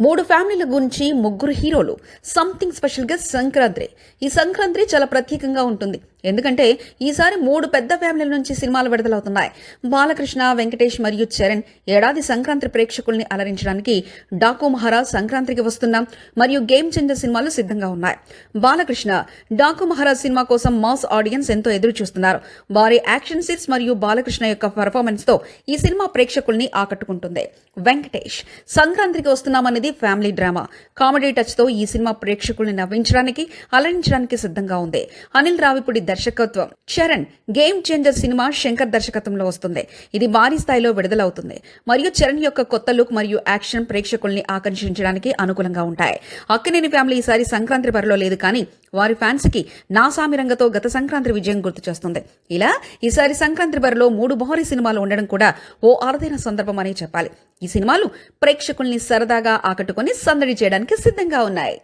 మూడు ఫ్యామిలీల గురించి ముగ్గురు హీరోలు. సంథింగ్ స్పెషల్గా సంక్రాంతి. ఈ సంక్రాంతి చాలా ప్రత్యేకంగా ఉంటుంది. ఎందుకంటే ఈసారి మూడు పెద్ద ఫ్యామిలీల నుంచి సినిమాలు విడుదలవుతున్నాయి. బాలకృష్ణ వెంకటేష్ మరియు చరణ్ ఏడాది సంక్రాంతి ప్రేక్షకుల్ని అలరించడానికి డాకు మహారాజ్ సంక్రాంతికి వస్తున్నాం మరియు గేమ్ చేంజర్ సినిమాలు సిద్ధంగా ఉన్నాయి. బాలకృష్ణ డాకు మహారాజ్ సినిమా కోసం మాస్ ఆడియన్స్ ఎంతో ఎదురు చూస్తున్నారు వారి యాక్షన్ సీన్స్ మరియు బాలకృష్ణ యొక్క పర్ఫార్మెన్స్తో ఈ సినిమా ప్రేక్షకుల్ని ఆకట్టుకుంటుంది. వెంకటేష్ సంక్రాంతికి వస్తున్నామనేది ఫ్యామిలీ డ్రామా. కామెడీ టచ్తో ఈ సినిమా ప్రేక్షకుల్ని నవ్వించడానికి అలరించడానికి సిద్ధంగా ఉంది. అనిల్ రావిపూడి దర్శకత్వం. Charan game changer cinema Shankar దర్శకత్వంలో వస్తుంది. ఇది భారీ స్థాయిలో విడుదలవుతుంది. మరియు చరణ్ యొక్క కొత్త లుక్ మరియు యాక్షన్ ప్రేక్షకుల్ని ఆకర్షించడానికి అనుకూలంగా ఉంటాయి. అక్కినేని ఫ్యామిలీ ఈసారి సంక్రాంతి బరిలో లేదు కానీ వారి ఫ్యాన్స్కి రంగతో గత సంక్రాంతి విజయం గుర్తు చేస్తుంది. ఇలా ఈసారి సంక్రాంతి బరిలో మూడు భారీ సినిమాలు ఉండడం కూడా ఓ అరుదైన సందర్భం అనే చెప్పాలి. ఈ సినిమాలు ప్రేక్షకుల్ని సరదాగా ఆకట్టుకొని సందడి చేయడానికి సిద్ధంగా ఉన్నాయి.